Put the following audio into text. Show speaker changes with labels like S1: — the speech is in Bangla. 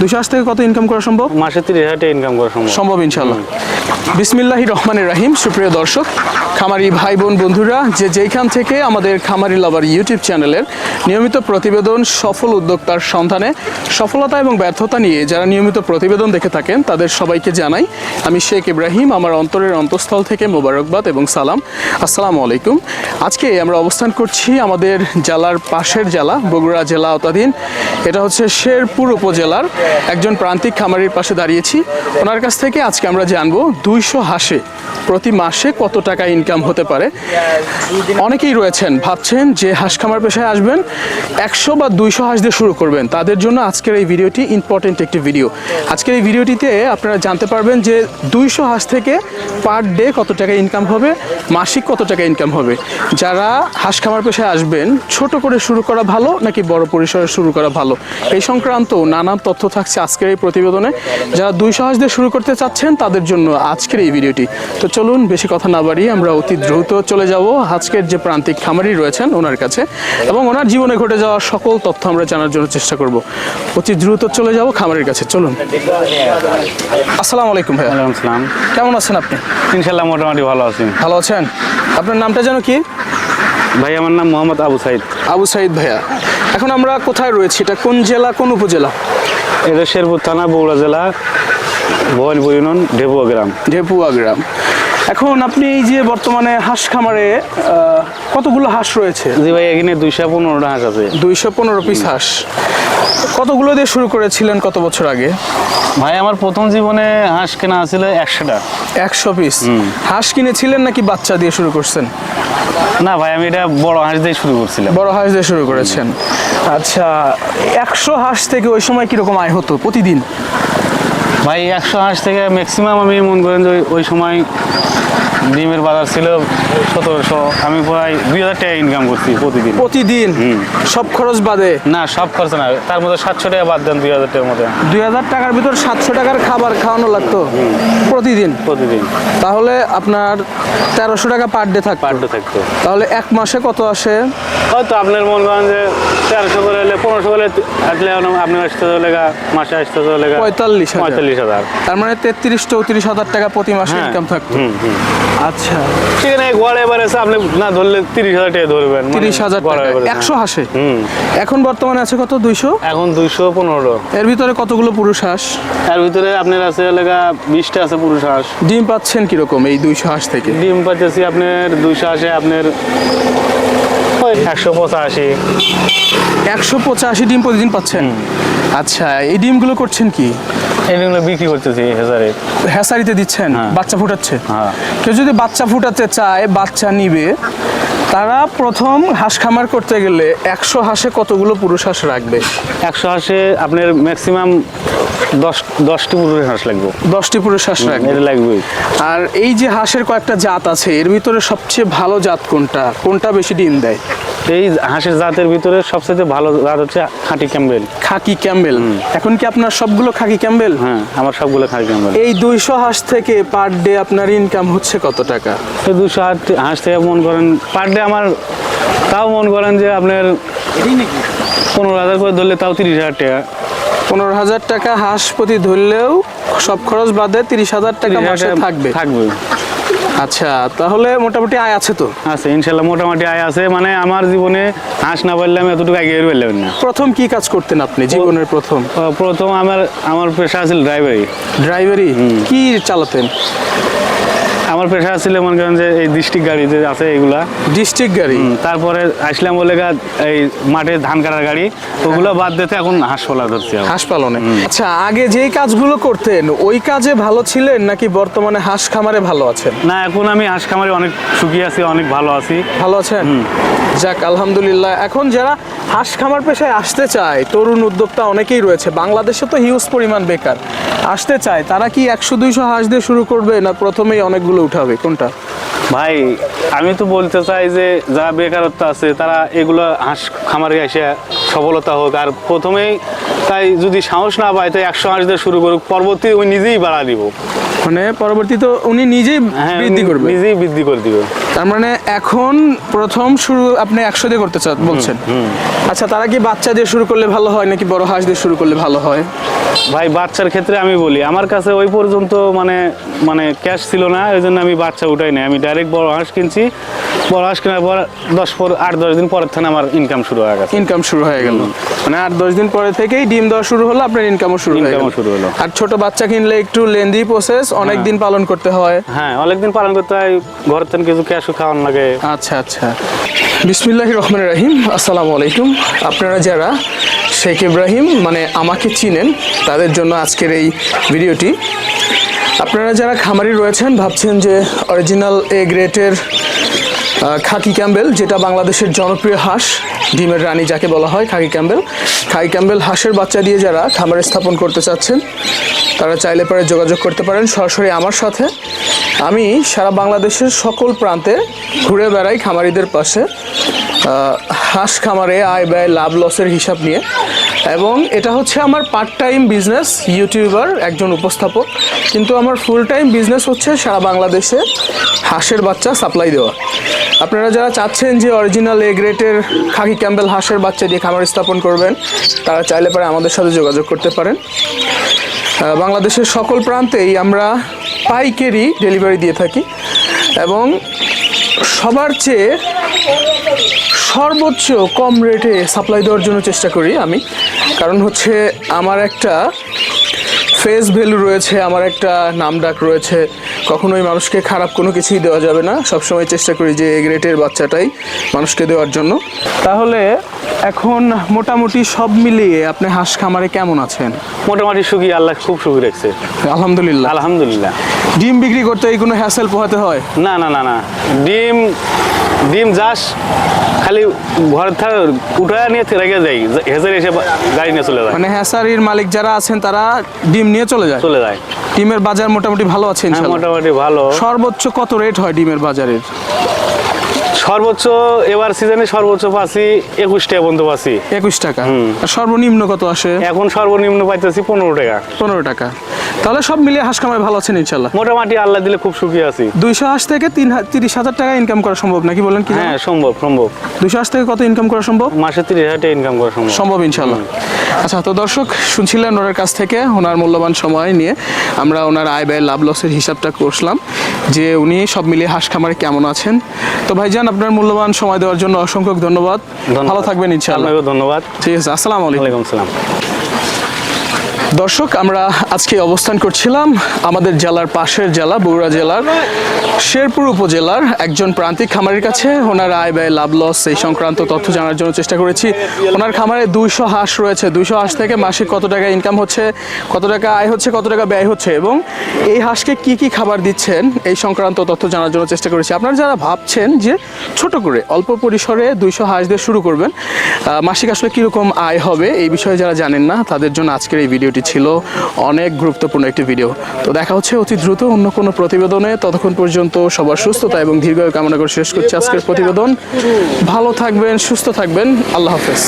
S1: দুশো আশি থেকে কত ইনকাম করা সম্ভব?
S2: মাসে তিরিশ হাজার টাকা ইনকাম করা সম্ভব।
S1: সম্ভব ইনশাল্লাহ বিসমিল্লাহি রহমানের রাহিম, সুপ্রিয় দর্শক, খামারি ভাই বোন বন্ধুরা, যে যেইখান থেকে আমাদের খামারি লাভার ইউটিউব চ্যানেলের নিয়মিত প্রতিবেদন সফল উদ্যোক্তার সন্ধানে সফলতা এবং ব্যর্থতা নিয়ে যারা নিয়মিত প্রতিবেদন দেখে থাকেন, তাদের সবাইকে জানাই, আমি শেখ ইব্রাহিম, আমার অন্তরের অন্তঃস্থল থেকে মোবারকবাদ এবং সালাম। আসসালামু আলাইকুম। আজকে আমরা অবস্থান করছি আমাদের জেলার পাশের জেলা, বগুড়া জেলা আওতাধীন। এটা হচ্ছে শেরপুর উপজেলার একজন প্রান্তিক খামারির পাশে দাঁড়িয়েছি। ওনার কাছ থেকে আজকে আমরা জানব দুইশো হাঁসে। প্রতি মাসে কত টাকা ইনকাম হতে পারে? অনেকেই রয়েছেন, ভাবছেন যে হাঁস খামার পেশায় আসবেন, একশো বা দুইশো হাঁস দিয়ে শুরু করবেন। তাদের জন্য আজকের এই ভিডিওটি ইম্পর্টেন্ট একটি ভিডিও আজকের এই ভিডিওটিতে আপনারা জানতে পারবেন যে দুইশো হাঁস থেকে পার ডে কত টাকা ইনকাম হবে, মাসিক কত টাকা ইনকাম হবে। যারা হাঁস খামার পেশায় আসবেন, ছোট করে শুরু করা ভালো নাকি বড় পরিসরে শুরু করা ভালো? এই সংক্রান্ত নানান তথ্য থাকছে আজকের এই প্রতিবেদনে। যারা দুইশো হাঁস দিয়ে শুরু করতে চাচ্ছেন, তাদের জন্য আজকের এই ভিডিওটি। তো চলুন বেশি কথা না বাড়িয়ে আমরা অতি দ্রুত চলে যাব আজকের যে প্রান্তিক খামারি রয়েছেন ওনার কাছে এবং ওনার জীবনে ঘটে যাওয়া সকল তথ্য আমরা জানার জন্য চেষ্টা করব। অতি দ্রুত চলে যাব খামারের কাছে চলুন। আসসালামু আলাইকুম
S2: আসসালাম।
S1: কেমন আছেন আপনি?
S2: ইনশাল্লাহ মোটামুটি ভালো আছেন
S1: ভালো আছেন? আপনার নামটা যেন কি?
S2: ভাই আমার নাম মোহাম্মদ আবু সাইদ।
S1: আবু সাইদ ভাইয়া। এখন আমরা কোথায় রয়েছি? এটা কোন জেলা কোন উপজেলা?
S2: এটা শেরপুর থানা বগুড়া জেলা। ভবানীপুর ইউনিয়ন ঢেপুয়া গ্রাম।
S1: ঢেপুয়া গ্রাম। এখন আপনি এই যে বর্তমানে হাঁস খামারে কতগুলো হাঁস রয়েছে?
S2: জি ভাই এখানে দুইশো পনেরোটা হাঁস আছে।
S1: দুইশো পনেরো পিস হাঁস। কতগুলো দিয়ে শুরু করেছিলেন কত বছর আগে?
S2: ভাই আমার প্রথম জীবনে হাঁস কেনা ছিল একশোটা।
S1: একশো পিস হাঁস কিনেছিলেন নাকি বাচ্চা দিয়ে শুরু করছেন?
S2: না ভাই আমি এটা বড় হাঁস দিয়ে শুরু করছিলাম।
S1: বড় হাঁস দিয়ে শুরু করেছেন। আচ্ছা একশো হাঁস থেকে ওই সময় কীরকম আয় হতো প্রতিদিন?
S2: ভাই একশো হাঁস থেকে ম্যাক্সিমাম আমি মনে করেন যে ওই- সময় ডিমের বাজার ছিল সতেরোশো। আমি প্রায় দুই হাজার টাকা ইনকাম করছি প্রতিদিন।
S1: প্রতিদিন? সব খরচ বাদে?
S2: না সব খরচ না। তার মধ্যে সাতশো টাকা বাদ দেন দুই হাজার টাকার মধ্যে।
S1: দুই হাজার টাকার ভিতর সাতশো টাকার খাবার খাওয়ানো লাগতো? প্রতিদিন?
S2: প্রতিদিন।
S1: তাহলে আপনার তেরোশো টাকা পার ডে থাকতো।
S2: ডে থাকতো।
S1: তাহলে এক মাসে কত আসে?
S2: হয়তো আপনার মন করেন যে তেরোশো করে হলে পনেরোশো করে আসলে আপনি আসতে হলে মাসে আসতে হলে
S1: পঁয়তাল্লিশ হাজার।
S2: হাজার।
S1: তার মানে তেত্রিশ চৌত্রিশ হাজার টাকা প্রতি মাসে
S2: হ্যাঁ।
S1: ইনকাম থাকতো।
S2: হুম, হুম।
S1: আচ্ছা।
S2: সেখানে গড়ে আপনি না ধরলে তিরিশ হাজার টাকা ধরবেন মানে
S1: তিরিশ হাজার টাকা একশো
S2: হ্যাঁ।
S1: হাসে এখন বর্তমানে আছে কত? দুইশো?
S2: এখন দুইশো পনেরো।
S1: এর ভিতরে কতগুলো পুরুষ হাঁস?
S2: এর ভিতরে আপনার আছে এলাকা বিশটা আছে পুরুষ হাঁস।
S1: ডিম পাচ্ছেন কীরকম এই দুইশো হাঁস থেকে?
S2: ডিম পাইতেছি আপনার দুইশো আসে আপনার একশো পঁচাশি।
S1: একশো পঁচাশি ডিম প্রতিদিন পাচ্ছেন? আচ্ছা এই ডিমগুলো করছেন কি?
S2: এগুলো বিক্রি করতেছি হাজারে।
S1: হ্যাসারিতে দিচ্ছেন?
S2: হ্যাঁ।
S1: বাচ্চা ফুটাচ্ছে?
S2: হ্যাঁ।
S1: কেউ যদি বাচ্চা ফুটাতে চায় বাচ্চা নিবে তারা প্রথম হাঁস খামার করতে গেলে একশো হাঁসে কতগুলো পুরুষ হাঁস রাখবে?
S2: একশো হাঁসে আপনার ম্যাক্সিমাম দশ দশটি পুরুষ হাঁস লাগবে।
S1: দশটি পুরুষ হাঁস রাখবে
S2: এটা
S1: আর এই যে হাঁসের কয়েকটা জাত আছে এর ভিতরে সবচেয়ে ভালো জাত কোনটা? কোনটা বেশি ডিম দেয়?
S2: এই হাঁসের জাতের ভিতরে সবচেয়ে ভালো জাত হচ্ছে খাঁটি ক্যাম্বেল।
S1: খাকি ক্যাম্বেল। এখন কি আপনার সবগুলো খাকি ক্যাম্বেল?
S2: হ্যাঁ আমার সবগুলো খাঁটি ক্যাম্বেল।
S1: এই দুইশো হাঁস থেকে পার ডে আপনার ইনকাম হচ্ছে কত টাকা?
S2: এই হাঁস হাঁস থেকে মন করেন পার ডে আমার তাও মন করেন যে আপনার পনেরো হাজার করে ধরলে তাও তিরিশ হাজার টাকা।
S1: পনেরো হাজার টাকা হাঁস প্রতি ধরলেও সব খরচ বাদে তিরিশ হাজার টাকা
S2: 30,000
S1: মাসে থাকবে।
S2: থাকবে।
S1: আচ্ছা তাহলে মোটামুটি আয় আছে তো?
S2: আছে ইনশাল্লাহ মোটামুটি আয় আছে। মানে আমার জীবনে হাঁস না পারলে আমি এতটুকু আগে পারলাম না।
S1: প্রথম কি কাজ করতেন আপনি জীবনের প্রথম?
S2: প্রথম আমার আমার পেশা আছিল ড্রাইভারি
S1: ড্রাইভারি কি চালাতেন?
S2: আমার পেশা ছিল মনে করেন যে এই ডিস্ট্রিক্ট গাড়ি যে আছে এগুলা।
S1: ডিস্ট্রিক্ট গাড়ি?
S2: তারপরে আসলাম বলে এই মাঠে ধান কাটার গাড়ি ওগুলো বাদ দিতে এখন হাঁস ফলা ধরছি
S1: হাঁস পালনে? আচ্ছা আগে যেই কাজগুলো করতেন ওই কাজে ভালো ছিলেন নাকি বর্তমানে হাঁস খামারে ভালো আছেন?
S2: না এখন আমি হাঁস খামারে অনেক সুখী আছি অনেক ভালো আছি।
S1: ভালো আছেন? যাক আলহামদুলিল্লাহ। এখন যারা হাঁস খামার পেশায় আসতে চায় তরুণ উদ্যোক্তা অনেকেই রয়েছে। বাংলাদেশে তো হিউজ পরিমাণ বেকার। আসতে চায়, তারা কি একশো দুইশো হাঁস দিয়ে শুরু করবে না প্রথমেই অনেকগুলো উঠাবে? কোনটা?
S2: ভাই, আমি তো বলতে চাই যে যারা বেকারত্ব আছে, তারা এগুলো হাঁস খামারে এসে সফলতা হোক। আর প্রথমেই তাই যদি সাহস না পায়, তাই একশো হাঁস দিয়ে শুরু করুক। পরবর্তী ওই নিজেই বাড়া দিব।
S1: মানে পরবর্তীতে উনি নিজেই
S2: হ্যাঁ
S1: বৃদ্ধি করবে।
S2: নিজেই বৃদ্ধি করে দিবে।
S1: তার মানে এখন প্রথম শুরু আপনি একশো দিয়ে করতে চান বলছেন? আচ্ছা তারা কি বাচ্চা দিয়ে শুরু করলে ভালো হয় নাকি বড় হাঁস দিয়ে শুরু করলে ভালো হয়?
S2: ভাই বাচ্চার ক্ষেত্রে আমি বলি আমার কাছে ওই পর্যন্ত মানে মানে ক্যাশ ছিল না ওই জন্য আমি বাচ্চা উঠাই নাই। আমি ডাইরেক্ট বড় হাঁস কিনছি। বড় হাঁস কেনার পর দশ পর আট দশ দিন পরের থেকে আমার ইনকাম শুরু হয়ে গেছে।
S1: ইনকাম শুরু হয়ে গেল। মানে আট দশ দিন পরে থেকেই ডিম দেওয়া শুরু হলো আপনার ইনকামও শুরু হয়ে গেল।
S2: Income শুরু হলো।
S1: আর ছোট বাচ্চা কিনলে একটু লেন্দি প্রসেস অনেক দিন পালন করতে হয়।
S2: হ্যাঁ অনেকদিন পালন করতে হয় ঘরের থেকে কিছু ক্যাশও খাওয়ান লাগে।
S1: আচ্ছা আচ্ছা। বিসমিল্লাহ রহমান রাহিম আসসালামু আলাইকুম। আপনারা যারা শেখ ইব্রাহিম মানে আমাকে চিনেন তাদের জন্য আজকের এই ভিডিওটি। আপনারা যারা খামারি রয়েছেন ভাবছেন যে অরিজিনাল এ গ্রেটের খাকি ক্যাম্বেল যেটা বাংলাদেশের জনপ্রিয় হাঁস ডিমের রানী যাকে বলা হয় খাকি ক্যাম্বেল। খাকি ক্যাম্বেল হাঁসের বাচ্চা দিয়ে যারা খামারে স্থাপন করতে চাচ্ছেন তারা চাইলে পরে যোগাযোগ করতে পারেন সরাসরি আমার সাথে। আমি সারা বাংলাদেশের সকল প্রান্তে ঘুরে বেড়াই খামারিদের পাশে হাঁস খামারে আয় ব্যয়, লাভ লসের হিসাব নিয়ে। এবং এটা হচ্ছে আমার পার্ট টাইম বিজনেস ইউটিউবার একজন উপস্থাপক। কিন্তু আমার ফুল টাইম বিজনেস হচ্ছে সারা বাংলাদেশে হাঁসের বাচ্চা সাপ্লাই দেওয়া। আপনারা যারা চাচ্ছেন যে অরিজিনাল এ গ্রেটের খাকি ক্যাম্বেল হাঁসের বাচ্চা দিয়ে খামার স্থাপন করবেন, তারা চাইলে পরে আমাদের সাথে যোগাযোগ করতে পারেন। বাংলাদেশের সকল প্রান্তেই আমরা পাইকারি ডেলিভারি দিয়ে থাকি এবং সবার চেয়ে সর্বোচ্চ কম রেটে সাপ্লাই দেওয়ার জন্য চেষ্টা করি আমি। কারণ হচ্ছে আমার একটা ফেস ভ্যালু রয়েছে আমার একটা নাম ডাক রয়েছে। কখনোই মানুষকে খারাপ কোনো কিছুই দেওয়া যাবে না। সবসময় চেষ্টা করি যে এই গ্রেটের বাচ্চাটাই মানুষকে দেওয়ার জন্য। তাহলে এখন মোটামুটি সব মিলিয়ে আপনি হাঁস খামারে কেমন আছেন?
S2: মোটামুটি সুখী আল্লাহ খুব সুখী রাখছে।
S1: আলহামদুলিল্লাহ।
S2: আলহামদুলিল্লাহ।
S1: ডিম বিক্রি করতে এই কোনো হ্যাসেল পোহাতে হয়?
S2: না না না না। ডিম ডিম যাস খালি ঘর থার উঠায় নিয়ে রেখে যাই হেসে এসে গাড়ি নিয়ে চলে যায়।
S1: মানে হেসারির মালিক যারা আছেন তারা ডিম নিয়ে চলে যায়?
S2: চলে যায়।
S1: ডিমের বাজার মোটামুটি ভালো আছে
S2: হ্যাঁ মোটামুটি ভালো।
S1: সর্বোচ্চ কত রেট হয় ডিমের বাজারের?
S2: সর্বোচ্চ এবার সিজনে সর্বোচ্চ পাচ্ছি একুশ টাকা পর্যন্ত পাচ্ছি।
S1: একুশ টাকা। আর সর্বনিম্ন কত আসে?
S2: এখন সর্বনিম্ন পাইতেছি পনেরো টাকা।
S1: পনেরো টাকা। তাহলে সব মিলিয়ে হাঁস কামায় ভালো আছেন ইনশাল্লাহ
S2: মোটামুটি আল্লাহ দিলে খুব সুখী আছি।
S1: দুইশো হাঁস থেকে তিন তিরিশ হাজার টাকা ইনকাম করা সম্ভব নাকি বলেন কি
S2: হ্যাঁ সম্ভব সম্ভব।
S1: দুইশো হাঁস থেকে কত ইনকাম করা সম্ভব?
S2: মাসে তিরিশ হাজার টাকা ইনকাম করা সম্ভব।
S1: সম্ভব ইনশাল্লাহ আচ্ছা তো দর্শক শুনছিলেন ওনার কাছ থেকে ওনার মূল্যবান সময় নিয়ে। আমরা ওনার আয় ব্যয় লাভ লসের হিসাবটা করছিলাম যে উনি সব মিলিয়ে হাঁস খামারে কেমন আছেন। তো ভাইজান আপনার মূল্যবান সময় দেওয়ার জন্য অসংখ্য ধন্যবাদ। ভালো থাকবেন ইনশাআল্লাহ।
S2: ধন্যবাদ।
S1: ঠিক আছে আসসালামু আলাইকুম।
S2: ওয়ালাইকুম সালাম
S1: দর্শক, আমরা আজকে অবস্থান করছিলাম আমাদের জেলার পাশের জেলা, বগুড়া জেলার শেরপুর উপজেলার একজন প্রান্তিক খামারের কাছে। ওনার আয় ব্যয়, লাভ লস এই সংক্রান্ত তথ্য জানার জন্য চেষ্টা করেছি। ওনার খামারে দুইশো হাঁস রয়েছে। দুইশো হাঁস থেকে মাসিক কত টাকা ইনকাম হচ্ছে, কত টাকা আয় হচ্ছে, কত টাকা ব্যয় হচ্ছে এবং এই হাঁসকে কি কি খাবার দিচ্ছেন, এই সংক্রান্ত তথ্য জানার জন্য চেষ্টা করেছি। আপনারা যারা ভাবছেন যে ছোট করে, অল্প পরিসরে দুইশো হাঁস দিয়ে শুরু করবেন মাসিক আসলে কীরকম আয় হবে, এই বিষয়ে যারা জানেন না, তাদের জন্য আজকের এই ভিডিওটি ছিল অনেক গুরুত্বপূর্ণ একটি ভিডিও। তো দেখা হচ্ছে অতি দ্রুত অন্য কোনো প্রতিবেদনে। ততক্ষণ পর্যন্ত সবার সুস্থতা এবং দীর্ঘায়ু কামনা করে শেষ করছি আজকের প্রতিবেদন। ভালো থাকবেন, সুস্থ থাকবেন। আল্লাহ হাফেজ।